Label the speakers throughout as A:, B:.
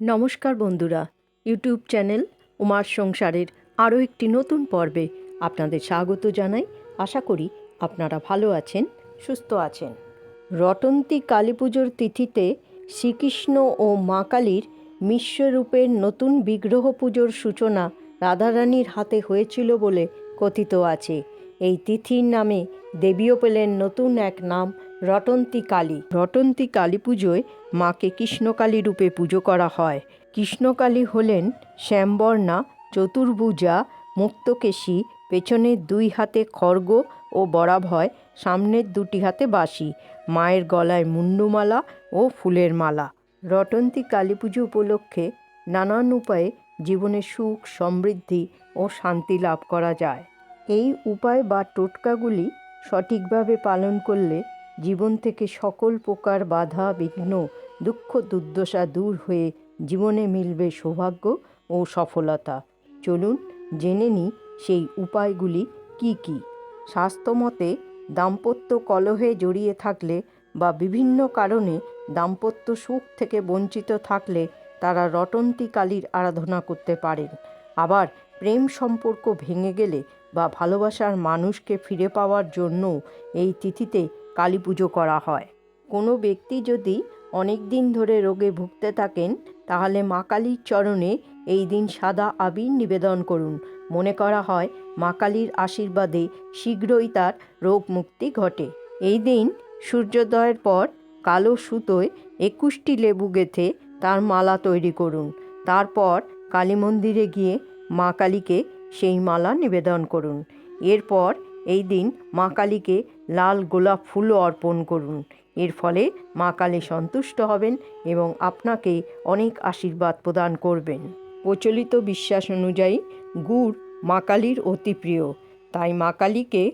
A: নমস্কার বন্ধুরা, YouTube channel উমার সংসারের আরও একটি নতুন পর্বে আপনাদের স্বাগত জানাই। আশা করি আপনারা ভালো আছেন, সুস্থ আছেন। রটন্তী কালী পুজোর তিথিতে শ্রীকৃষ্ণ ও মা কালীর মিশ্ররূপের নতুন বিগ্রহ পুজোর সূচনা রাধারানীর হাতে হয়েছিল বলে কথিত আছে। এই তিথির নামে দেবীও পেলেন নতুন এক নাম, রটন্তী কালী। রটন্তী কালী পুজোয় মাকে কৃষ্ণকালী রূপে পুজো করা হয়। কৃষ্ণকালী হলেন শ্যামবর্ণা, চতুর্ভুজা, মুক্তকেশী পেছনের দুই হাতে খর্গ ও বরাভয়, সামনের দুটি হাতে বাঁশি, মায়ের গলায় মুন্ডুমালা ও ফুলের মালা। রটন্তী কালী পুজো উপলক্ষে নানান উপায়ে জীবনে সুখ, সমৃদ্ধি ও শান্তি লাভ করা যায়। এই উপায় বা টোটকাগুলি সঠিকভাবে পালন করলে জীবন থেকে সকল প্রকার বাধা, বিঘ্ন, দুঃখ, দুর্দশা দূর হয়ে জীবনে মিলবে সৌভাগ্য ও সফলতা। চলুন জেনে নিই সেই উপায়গুলি কি কি। স্বাস্থ্যমতে দাম্পত্য কলহে জড়িয়ে থাকলে বা বিভিন্ন কারণে দাম্পত্য সুখ থেকে বঞ্চিত থাকলে তারা রটন্তী কালীর আরাধনা করতে পারেন। আবার প্রেম সম্পর্ক ভেঙে গেলে বা ভালোবাসার মানুষকে ফিরে পাওয়ার জন্য এই তিথিতে কালী পুজো করা হয়। কোনো ব্যক্তি যদি অনেক দিন ধরে রোগে ভুগতে থাকেন, তাহলে মা কালীর চরণে এই দিন সাদা আবির নিবেদন করুন। মনে করা হয়, মা কালীর আশীর্বাদে শীঘ্রই তার রোগ মুক্তি ঘটে। এই দিন সূর্যোদয়ের পর কালো সুতোয় একুশটি লেবু গেথে তার মালা তৈরি করুন। তারপর কালী মন্দিরে গিয়ে মা কালীকে সেই মালা নিবেদন করুন। এরপর এই দিন মা কালীকে লাল গোলাপ ফুলও অর্পণ করুন। এর ফলে মা কালী সন্তুষ্ট হবেন এবং আপনাকে অনেক আশীর্বাদ প্রদান করবেন। প্রচলিত বিশ্বাস অনুযায়ী গুড় মা কালীর অতি প্রিয়। তাই মা কালীকে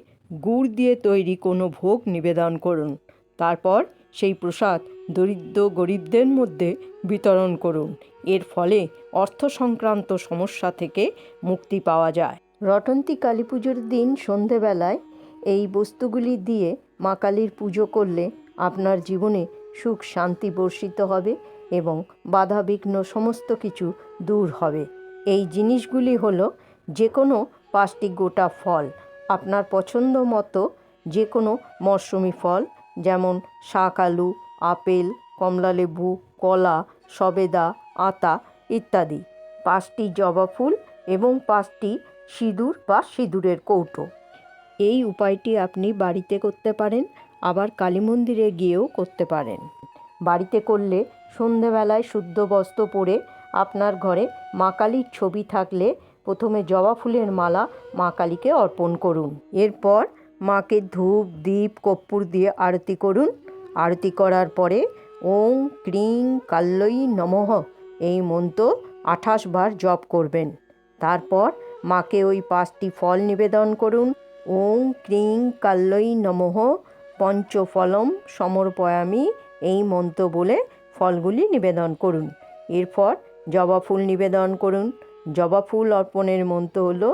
A: গুড় দিয়ে তৈরি কোনো ভোগ নিবেদন করুন। তারপর সেই প্রসাদ দরিদ্র গরিবদের মধ্যে বিতরণ করুন। এর ফলে অর্থ সংক্রান্ত সমস্যা থেকে মুক্তি পাওয়া যায়। রটন্তী কালী পুজোর দিন সন্ধেবেলায় এই বস্তুগুলি দিয়ে মা কালীর পুজো করলে আপনার জীবনে সুখ শান্তি বর্ষিত হবে এবং বাধা বিঘ্ন সমস্ত কিছু দূর হবে। এই জিনিসগুলি হলো যে কোনো পাঁচটি গোটা ফল। আপনার পছন্দ মতো যে কোনো মরশুমি ফল যেমন শাক আলু, আপেল কমলালেবু কলা, সবেদা, আতা ইত্যাদি। পাঁচটি জবা ফুল এবং পাঁচটি সিঁদুর বা সিঁদুরের কৌটো। এই উপায়টি আপনি বাড়িতে করতে পারেন, আবার কালী মন্দিরে গিয়েও করতে পারেন। বাড়িতে করলে সন্ধেবেলায় শুদ্ধ বস্ত্র পরে আপনার ঘরে মা কালীর ছবি থাকলে প্রথমে জবা ফুলের মালা মা কালীকে অর্পণ করুন। এরপর মাকে ধূপ, দীপ, কর্পূর দিয়ে আরতি করুন। আরতি করার পরে ওং ক্রিং কাল্লই নমঃ। এই মন্ত্র আঠাশ বার জপ করবেন। তারপর মাকে ওই পাঁচটি ফল নিবেদন করুন। ওং ক্রিং কাল্লই নমঃ। পঞ্চফলম সমর্পয়ামি এই মন্ত্র বলে ফলগুলি নিবেদন করুন। এরপর জবা ফুল নিবেদন করুন। জবা ফুল অর্পণের মন্ত্র হলো,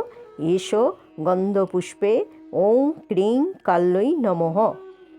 A: এসো গন্ধ পুষ্পে ওং ক্রিং কাল্লই নমঃ।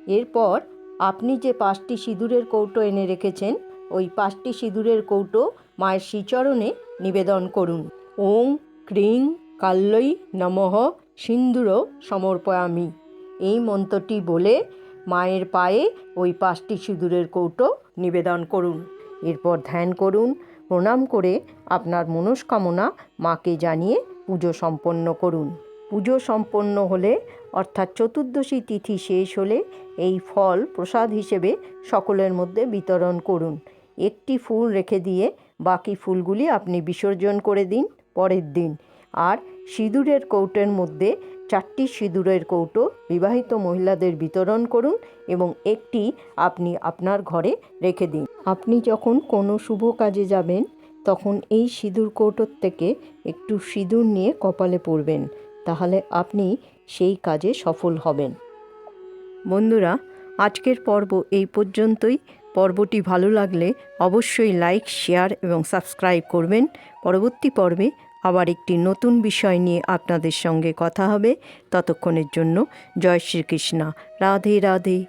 A: এরপর আপনি যে পাঁচটি সিঁদুরের কৌটো এনে রেখেছেন, ওই পাঁচটি সিঁদুরের কৌটো মায়ের শ্রীচরণে নিবেদন করুন। ওং ক্রিং কাল্লই নমঃ সিন্দুর সমর্পয়ামি। এই মন্ত্রটি বলে মায়ের পায়ে ওই পাঁচটি সিঁদুরের কৌটো নিবেদন করুন। এরপর ধ্যান করুন, প্রণাম করে আপনার মনস্কামনা মাকে জানিয়ে পুজো সম্পন্ন করুন। পুজো সম্পন্ন হলে, অর্থাৎ চতুর্দশী তিথি শেষ হলে এই ফল প্রসাদ হিসেবে সকলের মধ্যে বিতরণ করুন। একটি ফুল রেখে দিয়ে বাকি ফুলগুলি আপনি বিসর্জন করে দিন পরের দিন। আর সিঁদুরের কৌটোর মধ্যে চারটি সিঁদুরের কৌটো বিবাহিত মহিলাদের বিতরণ করুন এবং একটি আপনি আপনার ঘরে রেখে দিন। আপনি যখন কোনো শুভ কাজে যাবেন, তখন এই সিঁদুর কৌটোর থেকে একটু সিঁদুর নিয়ে কপালে পরবেন তাহলে আপনি সেই কাজে সফল হবেন। বন্ধুরা, আজকের পর্ব এই পর্যন্তই। পর্বটি ভালো লাগলে অবশ্যই লাইক, শেয়ার এবং সাবস্ক্রাইব করবেন। পরবর্তী পর্বে আবার একটি নতুন বিষয় নিয়ে আপনাদের সঙ্গে কথা হবে। ততক্ষণের জন্য জয় শ্রীকৃষ্ণ। রাধে রাধে।